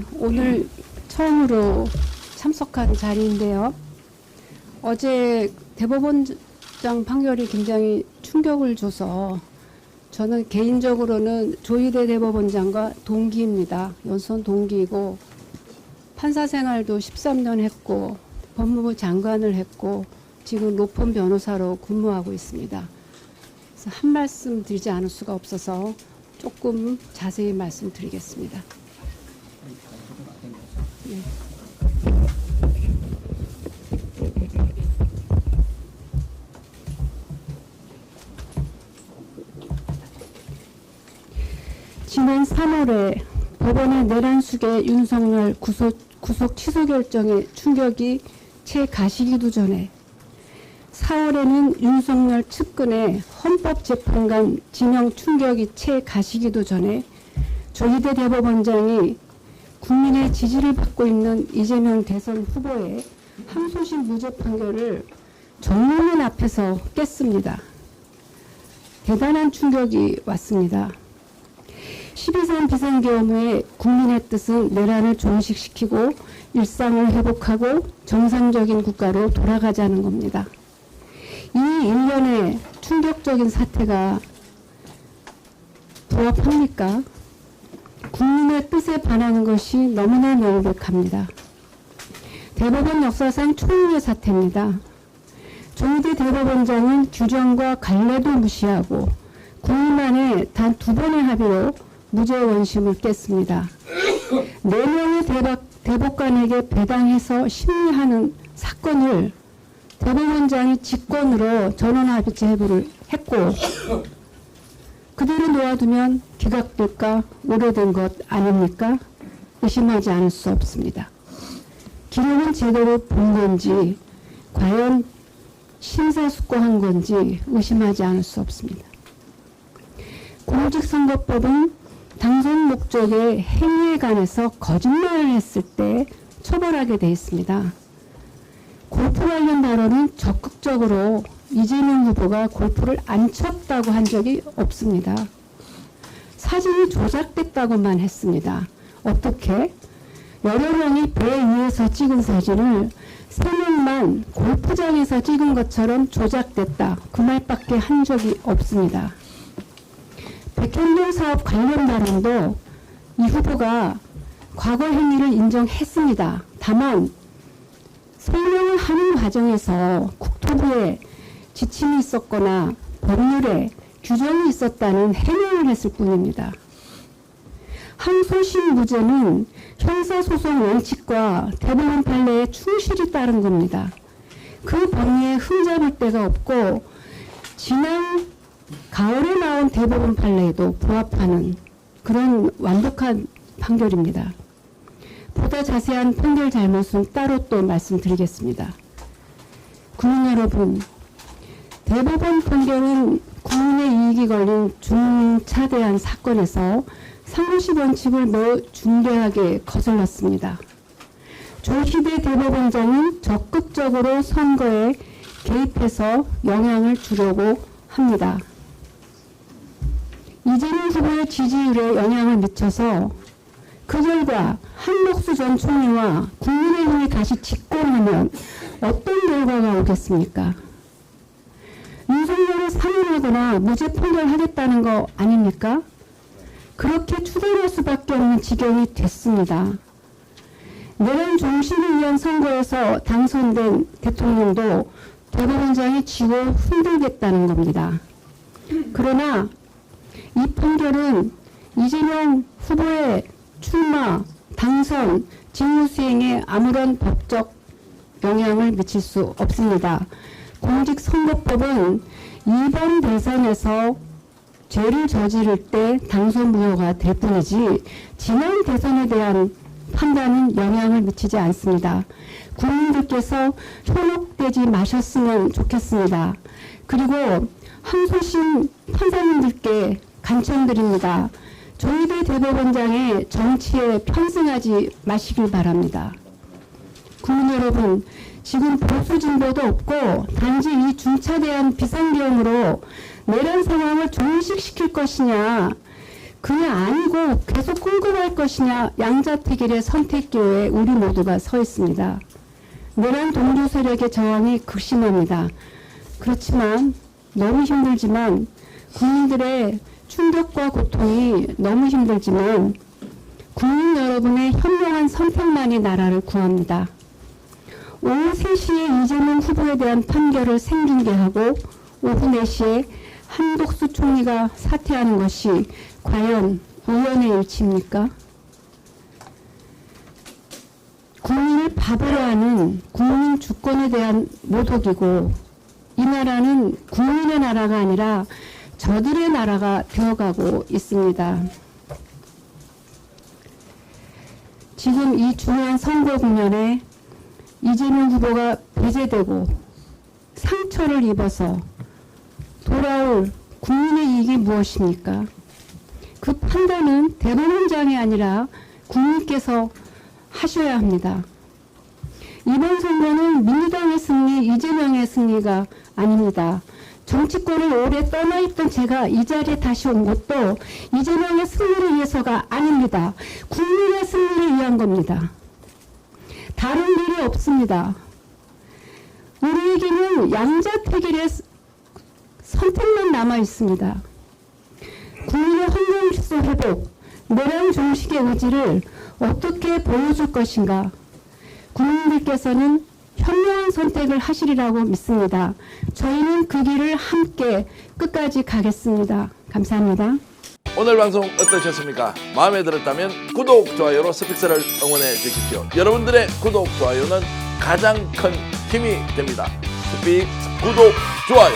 네, 오늘 처음으로 참석한 자리인데요. 어제 대법원장 판결이 굉장히 충격을 줘서 저는 개인적으로는 조희대 대법원장과 동기입니다. 연선 동기이고 판사 생활도 13년 했고 법무부 장관을 했고 지금 로펌 변호사로 근무하고 있습니다. 그래서 한 말씀 드리지 않을 수가 없어서 조금 자세히 말씀드리겠습니다. 네. 지난 3월에 법원의 내란숙의 윤석열 구속, 구속 취소 결정에 충격이 채 가시기도 전에 4월에는 윤석열 측근의 헌법재판관 지명 충격이 채 가시기도 전에 조희대 대법원장이 국민의 지지를 받고 있는 이재명 대선 후보의 항소심 무죄 판결을 정문문 앞에서 깼습니다. 대단한 충격이 왔습니다. 12.3 비상계엄의 국민의 뜻은 내란을 종식시키고 일상을 회복하고 정상적인 국가로 돌아가자는 겁니다. 이 일련의 충격적인 사태가 부합합니까? 국민의 뜻에 반하는 것이 너무나 명백합니다. 대법원 역사상 초유의 사태입니다. 조희대 대법원장은 규정과 관례도 무시하고 9일 만에 단 두 번의 합의로 무죄 원심을 깼습니다. 네 명의 대법, 대법관에게 배당해서 심리하는 사건을 대법원장이 직권으로 전원합의체 해부를 했고 그대로 놓아두면 기각될까 오래된 것 아닙니까? 의심하지 않을 수 없습니다. 기록은 제대로 본 건지 과연 심사숙고한 건지 의심하지 않을 수 없습니다. 공직선거법은 당선 목적의 행위에 관해서 거짓말을 했을 때 처벌하게 되어 있습니다. 골프 관련 발언은 적극적으로 이재명 후보가 골프를 안 쳤다고 한 적이 없습니다. 사진이 조작됐다고만 했습니다. 어떻게? 여러 명이 배 위에서 찍은 사진을 세 명만 골프장에서 찍은 것처럼 조작됐다. 그 말밖에 한 적이 없습니다. 백현동 사업 관련 발언도 이 후보가 과거 행위를 인정했습니다. 다만 설명을 하는 과정에서 국토부에 지침이 있었거나 법률에 규정이 있었다는 해명을 했을 뿐입니다. 항소심 무죄는 형사소송 원칙과 대법원 판례에 충실히 따른 겁니다. 그 법리에 흠잡을 데가 없고 지난 가을에 나온 대법원 판례에도 부합하는 그런 완벽한 판결입니다. 보다 자세한 판결 잘못은 따로 또 말씀드리겠습니다. 국민 여러분, 대법원 판결은 국민의 이익이 걸린 중차대한 사건에서 상고시 원칙을 매우 중대하게 거슬렀습니다. 조희대 대법원장은 적극적으로 선거에 개입해서 영향을 주려고 합니다. 이재명 후보의 지지율에 영향을 미쳐서 그 결과 한목수 전 총리와 국민의힘이 다시 집권하면 어떤 결과가 오겠습니까? 사면하거나 무죄 판결하겠다는 거 아닙니까? 그렇게 추대할 수밖에 없는 지경이 됐습니다. 내란 종식을 위한 선거에서 당선된 대통령도 대법원장이 지고 흔들겠다는 겁니다. 그러나 이 판결은 이재명 후보의 출마, 당선, 직무수행에 아무런 법적 영향을 미칠 수 없습니다. 공직선거법은 이번 대선에서 죄를 저지를 때 당선 무효가 될 뿐이지 지난 대선에 대한 판단은 영향을 미치지 않습니다. 국민들께서 현혹되지 마셨으면 좋겠습니다. 그리고 항소심 판사님들께 간청드립니다. 조희대 대법원장의 정치에 편승하지 마시길 바랍니다. 국민 여러분, 지금 보수 진보도 없고 단지 이 중차대한 비상계엄으로 내란 상황을 종식시킬 것이냐 그냥 아니고 계속 갈 것이냐 양자택일의 선택기에 우리 모두가 서 있습니다. 내란 동조 세력의 저항이 극심합니다. 그렇지만 너무 힘들지만 국민들의 충격과 고통이 너무 힘들지만 국민 여러분의 현명한 선택만이 나라를 구합니다. 오후 3시에 이재명 후보에 대한 판결을 생중계 하고 오후 4시에 한독수 총리가 사퇴하는 것이 과연 우연의 일치입니까? 국민을 바보로 하는 국민 주권에 대한 모독이고 이 나라는 국민의 나라가 아니라 저들의 나라가 되어가고 있습니다. 지금 이 중요한 선거 국면에 이재명 후보가 배제되고 상처를 입어서 돌아올 국민의 이익이 무엇입니까? 그 판단은 대법원장이 아니라 국민께서 하셔야 합니다. 이번 선거는 민주당의 승리, 이재명의 승리가 아닙니다. 정치권을 오래 떠나 있던 제가 이 자리에 다시 온 것도 이재명의 승리를 위해서가 아닙니다. 국민의 승리를 위한 겁니다. 다른 일이 없습니다. 우리에게는 양자택일의 선택만 남아 있습니다. 국민의 헌정 질서 회복, 내란 종식의 의지를 어떻게 보여줄 것인가? 국민들께서는 현명한 선택을 하시리라고 믿습니다. 저희는 그 길을 함께 끝까지 가겠습니다. 감사합니다. 오늘 방송 어떠셨습니까? 마음에 들었다면 구독, 좋아요로 스픽스를 응원해 주십시오. 여러분들의 구독, 좋아요는 가장 큰 힘이 됩니다. 스픽스 구독, 좋아요